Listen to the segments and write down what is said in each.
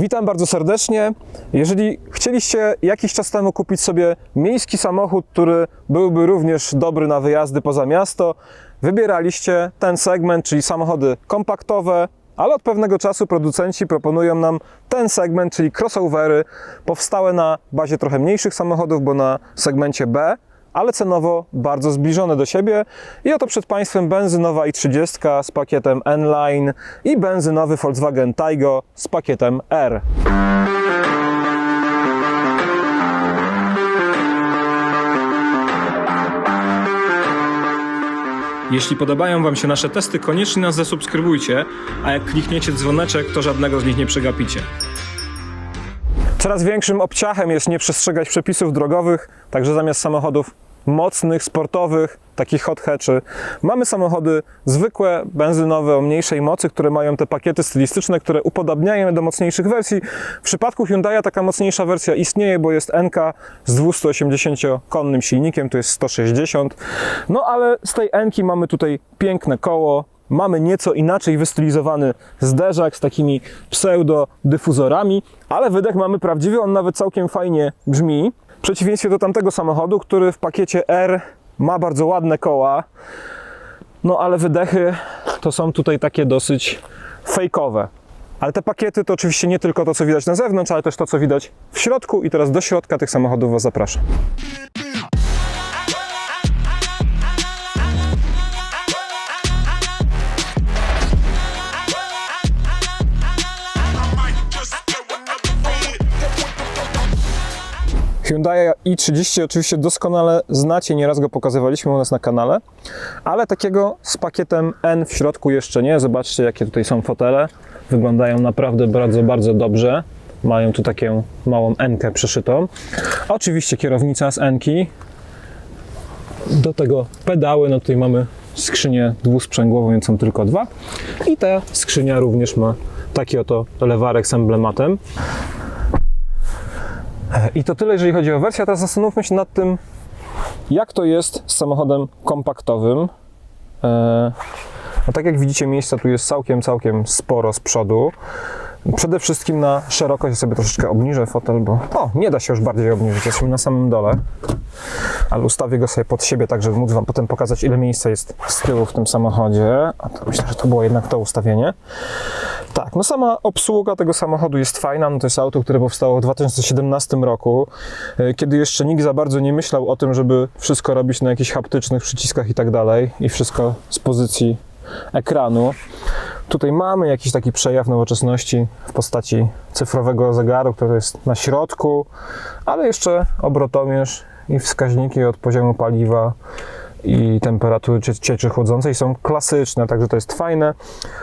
Witam bardzo serdecznie. Jeżeli chcieliście jakiś czas temu kupić sobie miejski samochód, który byłby również dobry na wyjazdy poza miasto, wybieraliście ten segment, czyli samochody kompaktowe, ale od pewnego czasu producenci proponują nam ten segment, czyli crossovery, powstałe na bazie trochę mniejszych samochodów, bo na segmencie B, ale cenowo bardzo zbliżone do siebie. I oto przed Państwem benzynowa i30 z pakietem N-Line i benzynowy Volkswagen Taigo z pakietem R. Jeśli podobają Wam się nasze testy, koniecznie nas zasubskrybujcie, a jak klikniecie dzwoneczek, to żadnego z nich nie przegapicie. Coraz większym obciachem jest nie przestrzegać przepisów drogowych, także zamiast samochodów mocnych, sportowych, takich hot hatchy, mamy samochody zwykłe, benzynowe o mniejszej mocy, które mają te pakiety stylistyczne, które upodabniają je do mocniejszych wersji. W przypadku Hyundai'a taka mocniejsza wersja istnieje, bo jest NK z 280-konnym silnikiem, to jest 160. No ale z tej NK mamy tutaj piękne koło, Mamy nieco inaczej wystylizowany zderzak z takimi pseudo-dyfuzorami, ale wydech mamy prawdziwy, on nawet całkiem fajnie brzmi. W przeciwieństwie do tamtego samochodu, który w pakiecie R ma bardzo ładne koła, no ale wydechy to są tutaj takie dosyć fejkowe. Ale te pakiety to oczywiście nie tylko to, co widać na zewnątrz, ale też to, co widać w środku. I teraz do środka tych samochodów Was zapraszam. Hyundai i30 oczywiście doskonale znacie, nieraz go pokazywaliśmy u nas na kanale, ale takiego z pakietem N w środku jeszcze nie. Zobaczcie, jakie tutaj są fotele. Wyglądają naprawdę bardzo, bardzo dobrze. Mają tu taką małą N-kę przyszytą. Oczywiście kierownica z N-ki. Do tego pedały, no tutaj mamy skrzynię dwusprzęgłową, więc są tylko dwa. I ta skrzynia również ma taki oto lewarek z emblematem. I to tyle, jeżeli chodzi o wersję. A teraz zastanówmy się nad tym, jak to jest z samochodem kompaktowym. E, No tak jak widzicie, miejsca tu jest całkiem, całkiem sporo z przodu. Przede wszystkim na szerokość sobie troszeczkę obniżę fotel, bo o, nie da się już bardziej obniżyć, jesteśmy na samym dole. Ale ustawię go sobie pod siebie, tak żeby móc Wam potem pokazać, ile miejsca jest z tyłu w tym samochodzie. A to myślę, że to było jednak to ustawienie. Tak, no sama obsługa tego samochodu jest fajna. No to jest auto, które powstało w 2017 roku, e, kiedy jeszcze nikt za bardzo nie myślał o tym, żeby wszystko robić na jakichś haptycznych przyciskach i tak dalej i wszystko z pozycji ekranu. Tutaj mamy jakiś taki przejaw nowoczesności w postaci cyfrowego zegaru, który jest na środku, ale jeszcze obrotomierz i wskaźniki od poziomu paliwa i temperatury cie- cieczy chłodzącej są klasyczne, także to jest fajne.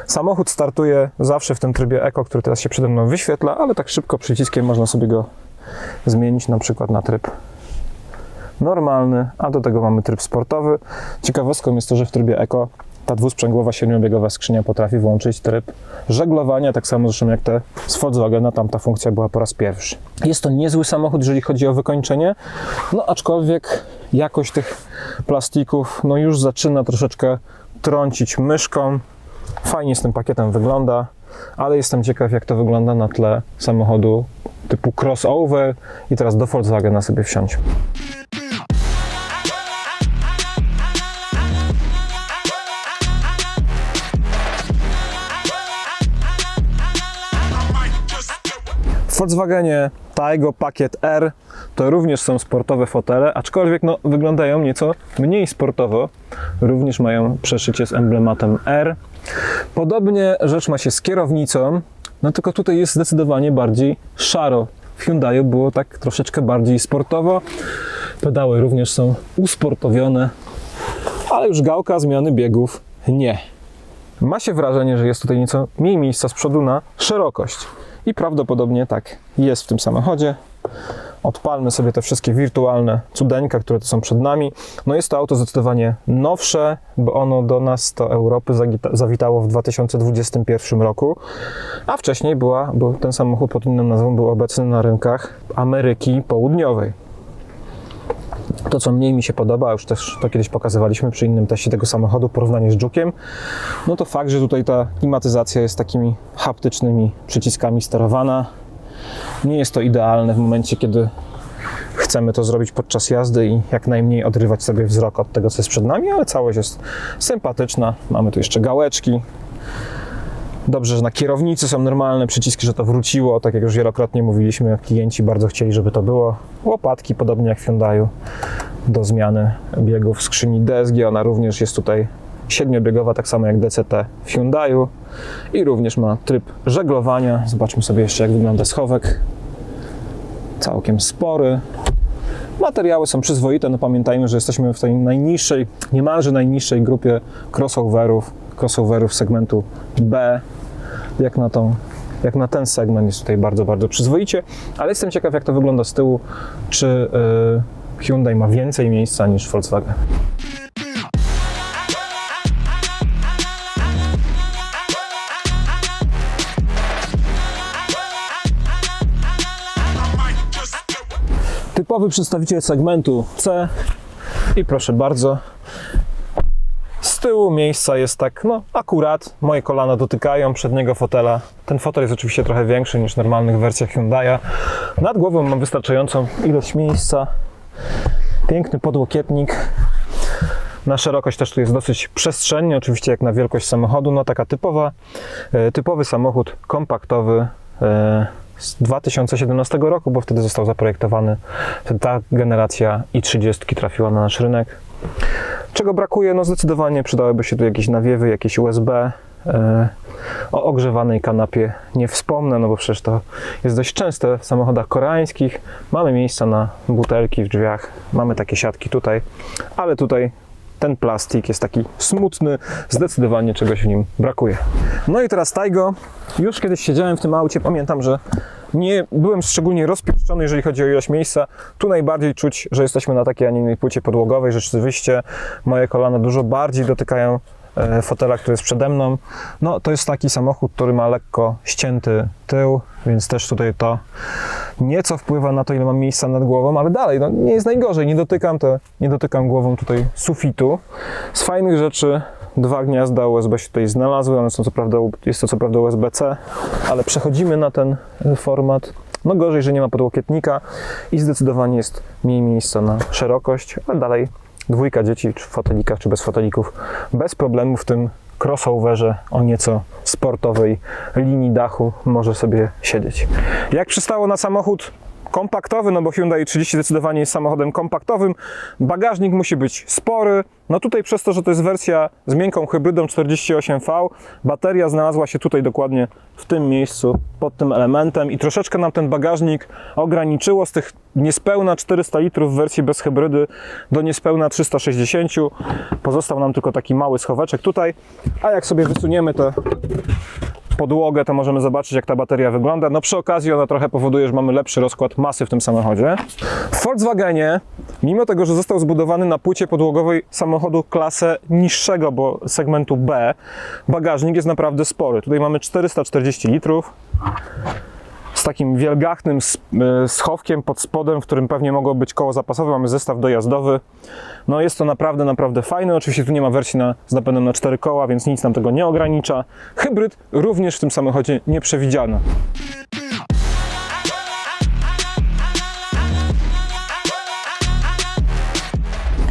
Samochód startuje zawsze w tym trybie Eco, który teraz się przede mną wyświetla, ale tak szybko przyciskiem można sobie go zmienić na przykład na tryb normalny, a do tego mamy tryb sportowy. Ciekawostką jest to, że w trybie Eco ta dwusprzęgłowa siedmiobiegowa skrzynia potrafi włączyć tryb żeglowania, tak samo zresztą jak te z Volkswagena, tam ta funkcja była po raz pierwszy. Jest to niezły samochód, jeżeli chodzi o wykończenie, no aczkolwiek jakość tych plastików no już zaczyna troszeczkę trącić myszką. Fajnie z tym pakietem wygląda, ale jestem ciekaw jak to wygląda na tle samochodu typu crossover i teraz do Volkswagena sobie wsiąść. Volkswagenie Taigo Pakiet R to również są sportowe fotele, aczkolwiek no, wyglądają nieco mniej sportowo. Również mają przeszycie z emblematem R. Podobnie rzecz ma się z kierownicą, no tylko tutaj jest zdecydowanie bardziej szaro. W Hyundaiu było tak troszeczkę bardziej sportowo. Pedały również są usportowione, ale już gałka zmiany biegów nie. Ma się wrażenie, że jest tutaj nieco mniej miejsca z przodu na szerokość. I prawdopodobnie tak jest w tym samochodzie. Odpalmy sobie te wszystkie wirtualne cudeńka, które tu są przed nami. No jest to auto zdecydowanie nowsze, bo ono do nas, do Europy zawitało w 2021 roku, a wcześniej była, był ten samochód pod inną nazwą był obecny na rynkach Ameryki Południowej. To, co mniej mi się podoba, już też to kiedyś pokazywaliśmy przy innym teście tego samochodu, porównanie z Jukiem, no to fakt, że tutaj ta klimatyzacja jest takimi haptycznymi przyciskami sterowana. Nie jest to idealne w momencie, kiedy chcemy to zrobić podczas jazdy i jak najmniej odrywać sobie wzrok od tego, co jest przed nami, ale całość jest sympatyczna. Mamy tu jeszcze gałeczki. Dobrze, że na kierownicy są normalne przyciski, że to wróciło. Tak jak już wielokrotnie mówiliśmy, klienci bardzo chcieli, żeby to było. Łopatki, podobnie jak w Hyundaiu, do zmiany biegów skrzyni DSG. Ona również jest tutaj siedmiobiegowa, tak samo jak DCT w Hyundaiu. I również ma tryb żeglowania. Zobaczmy sobie jeszcze, jak wygląda schowek. Całkiem spory. Materiały są przyzwoite, no pamiętajmy, że jesteśmy w tej najniższej, niemalże najniższej grupie crossoverów, crossoverów segmentu B. Jak na, tą, jak na ten segment jest tutaj bardzo, bardzo przyzwoicie, ale jestem ciekaw, jak to wygląda z tyłu, czy y, Hyundai ma więcej miejsca niż Volkswagen. Typowy przedstawiciel segmentu C i proszę bardzo, z tyłu miejsca jest tak, no akurat, moje kolana dotykają przedniego fotela. Ten fotel jest oczywiście trochę większy niż w normalnych wersjach Hyundai'a. Nad głową mam wystarczającą ilość miejsca. Piękny podłokietnik. Na szerokość też tu jest dosyć przestrzennie, oczywiście jak na wielkość samochodu, no taka typowa, e, typowy samochód kompaktowy e, z 2017 roku, bo wtedy został zaprojektowany, wtedy ta generacja i30 trafiła na nasz rynek. Czego brakuje? No zdecydowanie przydałyby się tu jakieś nawiewy, jakieś USB. E, O ogrzewanej kanapie nie wspomnę, no bo przecież to jest dość częste w samochodach koreańskich. Mamy miejsca na butelki w drzwiach, mamy takie siatki tutaj, ale tutaj ten plastik jest taki smutny, zdecydowanie czegoś w nim brakuje. No i teraz Taigo. Już kiedyś siedziałem w tym aucie, pamiętam, że nie byłem szczególnie rozpieszczony, jeżeli chodzi o ilość miejsca. Tu najbardziej czuć, że jesteśmy na takiej, a nie innej płycie podłogowej. Rzeczywiście moje kolana dużo bardziej dotykają fotela, który jest przede mną. No to jest taki samochód, który ma lekko ścięty tył, więc też tutaj to nieco wpływa na to, ile mam miejsca nad głową, ale dalej, no nie jest najgorzej. Nie dotykam, to, nie dotykam głową tutaj sufitu. Z fajnych rzeczy dwa gniazda USB się tutaj znalazły, one są co prawda, jest to co prawda USB-C, ale przechodzimy na ten y, format. No gorzej, że nie ma podłokietnika i zdecydowanie jest mniej miejsca na szerokość, ale dalej dwójka dzieci, czy w fotelikach, czy bez fotelików, bez problemu w tym crossoverze o nieco sportowej linii dachu może sobie siedzieć. Jak przystało na samochód kompaktowy, no bo Hyundai 30 zdecydowanie jest samochodem kompaktowym. Bagażnik musi być spory. No tutaj przez to, że to jest wersja z miękką hybrydą 48V, bateria znalazła się tutaj dokładnie w tym miejscu, pod tym elementem i troszeczkę nam ten bagażnik ograniczyło z tych niespełna 400 litrów w wersji bez hybrydy do niespełna 360. Pozostał nam tylko taki mały schoweczek tutaj, a jak sobie wysuniemy to podłogę, to możemy zobaczyć, jak ta bateria wygląda. No przy okazji ona trochę powoduje, że mamy lepszy rozkład masy w tym samochodzie. W Volkswagenie, mimo tego, że został zbudowany na płycie podłogowej samochodu klasę niższego, bo segmentu B, bagażnik jest naprawdę spory. Tutaj mamy 440 litrów takim wielgachnym y, schowkiem pod spodem, w którym pewnie mogło być koło zapasowe. Mamy zestaw dojazdowy. No jest to naprawdę, naprawdę fajne. Oczywiście tu nie ma wersji na, z napędem na 4 koła, więc nic nam tego nie ogranicza. Hybryd również w tym samochodzie nieprzewidziany.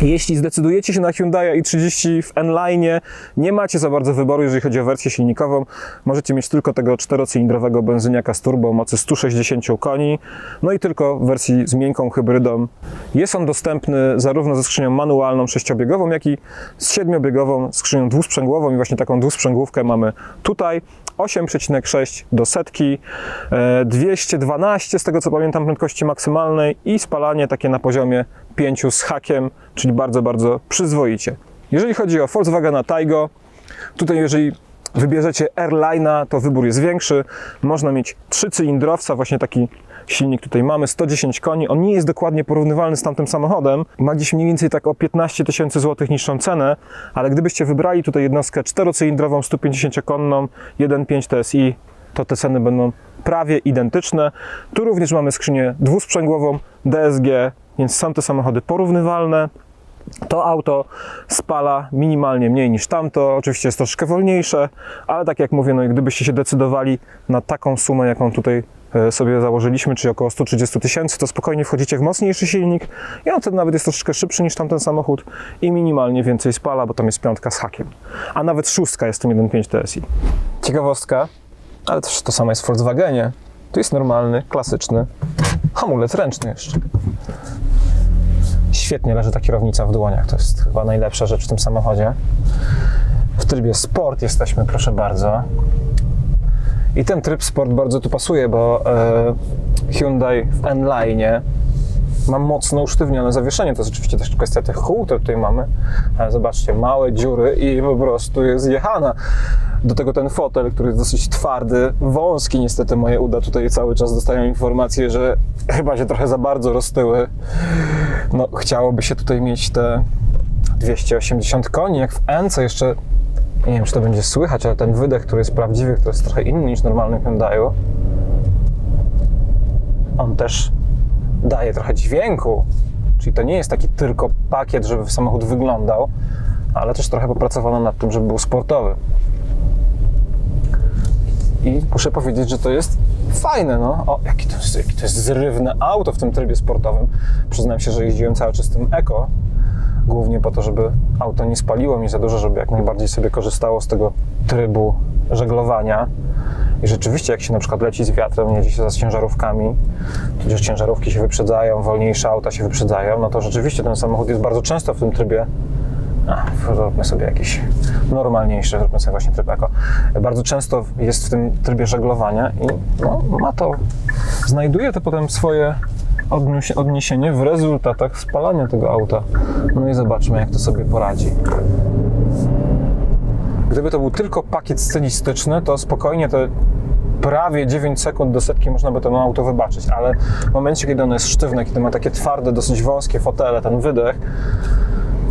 Jeśli zdecydujecie się na Hyundai i30 w N-Line, nie macie za bardzo wyboru, jeżeli chodzi o wersję silnikową. Możecie mieć tylko tego czterocylindrowego benzyniaka z turbo o mocy 160 koni, no i tylko w wersji z miękką hybrydą. Jest on dostępny zarówno ze skrzynią manualną sześciobiegową, jak i z siedmiobiegową skrzynią dwusprzęgłową i właśnie taką dwusprzęgłówkę mamy tutaj. 8,6 do setki, e, 212 z tego co pamiętam prędkości maksymalnej i spalanie takie na poziomie 5 z hakiem, czyli bardzo, bardzo przyzwoicie. Jeżeli chodzi o Volkswagena Taigo, tutaj jeżeli wybierzecie Airline'a, to wybór jest większy. Można mieć trzycylindrowca, właśnie taki silnik tutaj mamy, 110 koni. On nie jest dokładnie porównywalny z tamtym samochodem. Ma gdzieś mniej więcej tak o 15 tysięcy złotych niższą cenę, ale gdybyście wybrali tutaj jednostkę czterocylindrową, 150-konną, 1.5 TSI, to te ceny będą prawie identyczne. Tu również mamy skrzynię dwusprzęgłową DSG, więc są te samochody porównywalne. To auto spala minimalnie mniej niż tamto. Oczywiście jest troszkę wolniejsze, ale tak jak mówię, no i gdybyście się decydowali na taką sumę, jaką tutaj e, sobie założyliśmy, czyli około 130 tysięcy, to spokojnie wchodzicie w mocniejszy silnik i on wtedy nawet jest troszeczkę szybszy niż tamten samochód i minimalnie więcej spala, bo tam jest piątka z hakiem. A nawet szóstka jest tym 1.5 TSI. Ciekawostka, ale też to samo jest w Volkswagenie. Tu jest normalny, klasyczny hamulec ręczny jeszcze. Świetnie leży ta kierownica w dłoniach. To jest chyba najlepsza rzecz w tym samochodzie. W trybie sport jesteśmy, proszę bardzo. I ten tryb sport bardzo tu pasuje, bo e, Hyundai w N-Line ma mocno usztywnione zawieszenie. To jest oczywiście też kwestia tych kół, które tutaj mamy. Ale zobaczcie, małe dziury i po prostu jest jechana. Do tego ten fotel, który jest dosyć twardy, wąski niestety moje uda tutaj cały czas dostają informację, że chyba się trochę za bardzo roztyły. No, chciałoby się tutaj mieć te 280 koni, jak w N, co jeszcze nie wiem, czy to będzie słychać, ale ten wydech, który jest prawdziwy, który jest trochę inny niż normalny Hyundaiu, on też daje trochę dźwięku. Czyli to nie jest taki tylko pakiet, żeby samochód wyglądał, ale też trochę popracowano nad tym, żeby był sportowy. I muszę powiedzieć, że to jest fajne, no. O, jakie to jest, jakie to jest zrywne auto w tym trybie sportowym. Przyznam się, że jeździłem cały czas tym Eko, głównie po to, żeby auto nie spaliło mi za dużo, żeby jak najbardziej sobie korzystało z tego trybu żeglowania. I rzeczywiście, jak się na przykład leci z wiatrem, jedzie się za ciężarówkami, tudzież ciężarówki się wyprzedzają, wolniejsze auta się wyprzedzają, no to rzeczywiście ten samochód jest bardzo często w tym trybie zróbmy sobie jakiś normalniejszy, zróbmy sobie właśnie tryb eko. Bardzo często jest w tym trybie żeglowania i no, ma to, znajduje to potem swoje odnies- odniesienie w rezultatach spalania tego auta. No i zobaczmy, jak to sobie poradzi. Gdyby to był tylko pakiet stylistyczny, to spokojnie te prawie 9 sekund do setki można by to auto wybaczyć, ale w momencie, kiedy ono jest sztywne, kiedy ma takie twarde, dosyć wąskie fotele, ten wydech,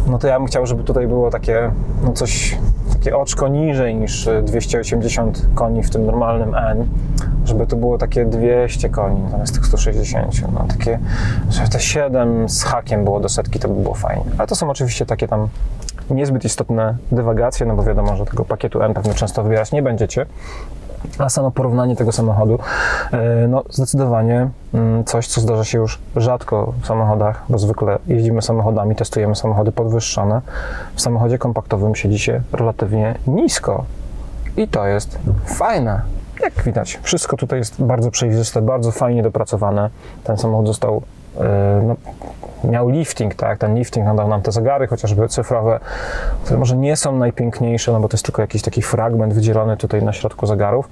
no to ja bym chciał, żeby tutaj było takie, no coś, takie oczko niżej niż 280 koni w tym normalnym N, żeby to było takie 200 koni zamiast tych 160, no takie, żeby te 7 z hakiem było do setki, to by było fajnie. Ale to są oczywiście takie tam niezbyt istotne dywagacje, no bo wiadomo, że tego pakietu N pewnie często wybierać nie będziecie. A samo porównanie tego samochodu, e, no zdecydowanie mm, coś, co zdarza się już rzadko w samochodach, bo zwykle jeździmy samochodami, testujemy samochody podwyższone. W samochodzie kompaktowym siedzi się relatywnie nisko i to jest fajne. Jak widać, wszystko tutaj jest bardzo przejrzyste, bardzo fajnie dopracowane. Ten samochód został no, miał lifting, tak, ten lifting nadał nam te zegary, chociażby cyfrowe, które może nie są najpiękniejsze, no bo to jest tylko jakiś taki fragment wydzielony tutaj na środku zegarów,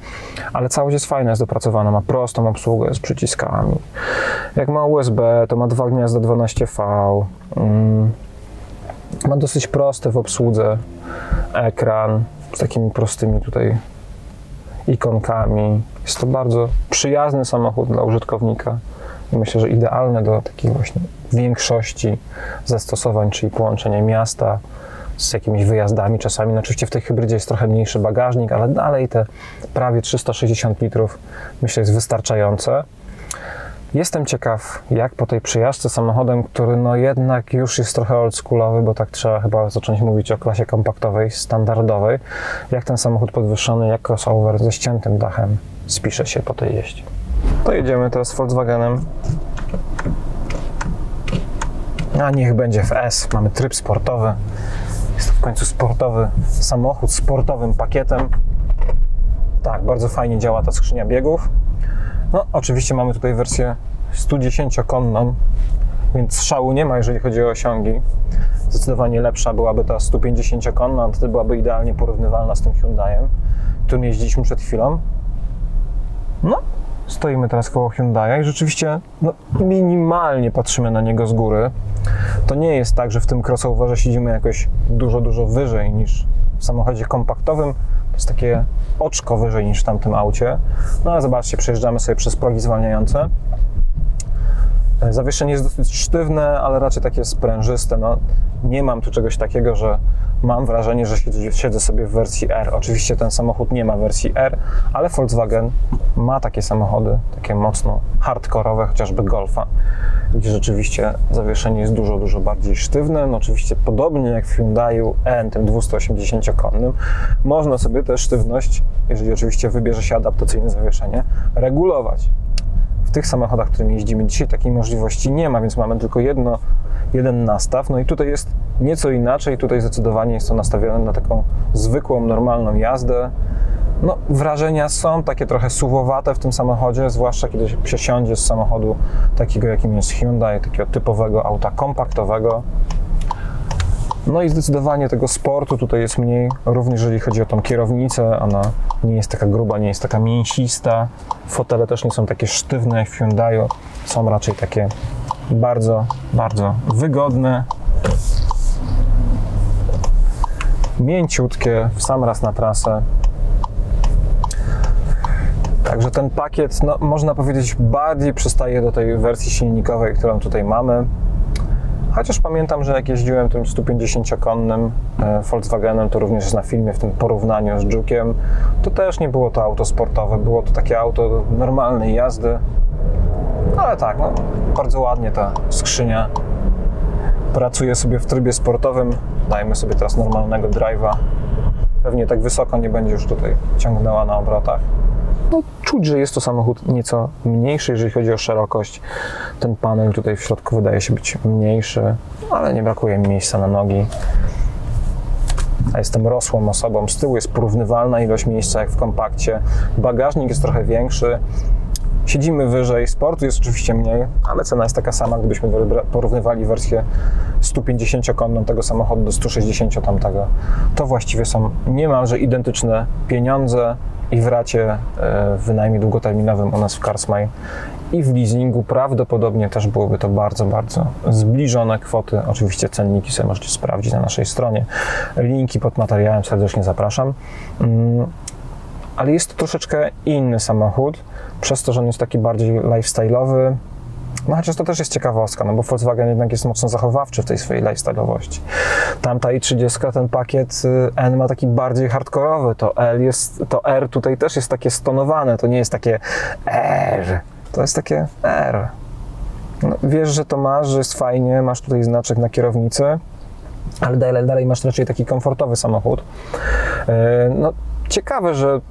ale całość jest fajna, jest dopracowana, ma prostą obsługę z przyciskami. Jak ma USB, to ma dwa gniazda 12V, mm, ma dosyć prosty w obsłudze ekran z takimi prostymi tutaj ikonkami. Jest to bardzo przyjazny samochód dla użytkownika. Myślę, że idealne do takiej właśnie większości zastosowań, czyli połączenie miasta z jakimiś wyjazdami czasami. No oczywiście w tej hybrydzie jest trochę mniejszy bagażnik, ale dalej te prawie 360 litrów myślę jest wystarczające. Jestem ciekaw, jak po tej przyjażdżce samochodem, który no jednak już jest trochę oldschoolowy, bo tak trzeba chyba zacząć mówić o klasie kompaktowej, standardowej, jak ten samochód podwyższony, jak crossover ze ściętym dachem spisze się po tej jeździe. To jedziemy teraz Volkswagenem. A niech będzie w S. Mamy tryb sportowy. Jest to w końcu sportowy samochód z sportowym pakietem. Tak, bardzo fajnie działa ta skrzynia biegów. No, oczywiście mamy tutaj wersję 110-konną, więc szału nie ma, jeżeli chodzi o osiągi. Zdecydowanie lepsza byłaby ta 150-konna, wtedy byłaby idealnie porównywalna z tym Hyundaiem, którym jeździliśmy przed chwilą. No, stoimy teraz koło Hyundai i rzeczywiście no, minimalnie patrzymy na niego z góry. To nie jest tak, że w tym crossoverze siedzimy jakoś dużo, dużo wyżej niż w samochodzie kompaktowym. To jest takie oczko wyżej niż w tamtym aucie. No ale zobaczcie, przejeżdżamy sobie przez progi zwalniające. Zawieszenie jest dosyć sztywne, ale raczej takie sprężyste. No, nie mam tu czegoś takiego, że mam wrażenie, że siedzę- siedzę sobie w wersji R. Oczywiście ten samochód nie ma wersji R, ale Volkswagen ma takie samochody, takie mocno hardkorowe, chociażby Golfa, gdzie rzeczywiście zawieszenie jest dużo, dużo bardziej sztywne. No, oczywiście podobnie jak w Hyundaiu N, tym 280-konnym, można sobie tę sztywność, jeżeli oczywiście wybierze się adaptacyjne zawieszenie, regulować. Tych samochodach, którymi jeździmy dzisiaj, takiej możliwości nie ma, więc mamy tylko jedno, jeden nastaw. No i tutaj jest nieco inaczej. Tutaj zdecydowanie jest to nastawione na taką zwykłą, normalną jazdę. No, wrażenia są takie trochę suwowate w tym samochodzie, zwłaszcza kiedy się przesiądzie z samochodu takiego, jakim jest Hyundai, takiego typowego auta kompaktowego. No i zdecydowanie tego sportu tutaj jest mniej, również jeżeli chodzi o tą kierownicę. Ona nie jest taka gruba, nie jest taka mięsista. Fotele też nie są takie sztywne jak w Hyundaiu. Są raczej takie bardzo, bardzo wygodne. Mięciutkie, w sam raz na trasę. Także ten pakiet, no, można powiedzieć, bardziej przystaje do tej wersji silnikowej, którą tutaj mamy. Chociaż pamiętam, że jak jeździłem tym 150-konnym e, Volkswagenem, to również jest na filmie w tym porównaniu z Jukiem, to też nie było to auto sportowe, było to takie auto normalnej jazdy. Ale tak, no, bardzo ładnie ta skrzynia pracuje sobie w trybie sportowym. Dajmy sobie teraz normalnego drive'a. Pewnie tak wysoko nie będzie już tutaj ciągnęła na obrotach. No, czuć, że jest to samochód nieco mniejszy, jeżeli chodzi o szerokość. Ten panel tutaj w środku wydaje się być mniejszy, ale nie brakuje mi miejsca na nogi. A jestem rosłą osobą. Z tyłu jest porównywalna ilość miejsca jak w kompakcie. Bagażnik jest trochę większy. Siedzimy wyżej, sportu jest oczywiście mniej, ale cena jest taka sama, gdybyśmy porównywali wersję 150-konną tego samochodu do 160 tamtego. To właściwie są niemalże identyczne pieniądze i w racie e, w wynajmie długoterminowym u nas w Carsmile i w leasingu prawdopodobnie też byłyby to bardzo, bardzo zbliżone kwoty. Oczywiście cenniki sobie możecie sprawdzić na naszej stronie. Linki pod materiałem serdecznie zapraszam. Mm, ale jest to troszeczkę inny samochód, przez to, że on jest taki bardziej lifestyle'owy. No chociaż to też jest ciekawostka, no bo Volkswagen jednak jest mocno zachowawczy w tej swojej lifestyle'owości. Tamta i30, ten pakiet y, N ma taki bardziej hardkorowy, to L jest, to R tutaj też jest takie stonowane, to nie jest takie R, to jest takie R. No, wiesz, że to masz, że jest fajnie, masz tutaj znaczek na kierownicy, ale dalej, dalej masz raczej taki komfortowy samochód. Yy, No, ciekawe, że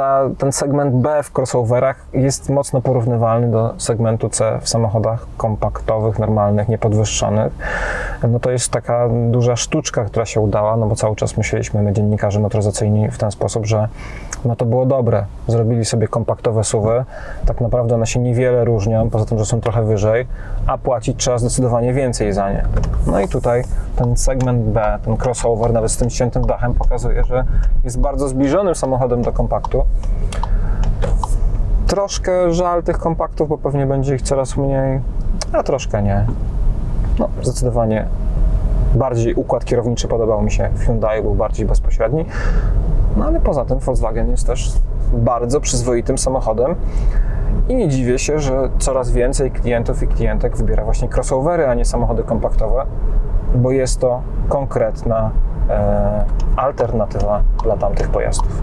ta, ten segment B w crossoverach jest mocno porównywalny do segmentu C w samochodach kompaktowych, normalnych, niepodwyższonych. No to jest taka duża sztuczka, która się udała, no bo cały czas myśleliśmy, my dziennikarze motoryzacyjni w ten sposób, że no to było dobre. Zrobili sobie kompaktowe suwy, tak naprawdę one się niewiele różnią, poza tym, że są trochę wyżej, a płacić trzeba zdecydowanie więcej za nie. No i tutaj ten segment B, ten crossover, nawet z tym ściętym dachem pokazuje, że jest bardzo zbliżonym samochodem do kompaktu. Troszkę żal tych kompaktów, bo pewnie będzie ich coraz mniej, a troszkę nie. No, zdecydowanie bardziej układ kierowniczy podobał mi się w Hyundai, był bardziej bezpośredni. No ale poza tym Volkswagen jest też bardzo przyzwoitym samochodem i nie dziwię się, że coraz więcej klientów i klientek wybiera właśnie crossovery, a nie samochody kompaktowe, bo jest to konkretna e, alternatywa dla tamtych pojazdów.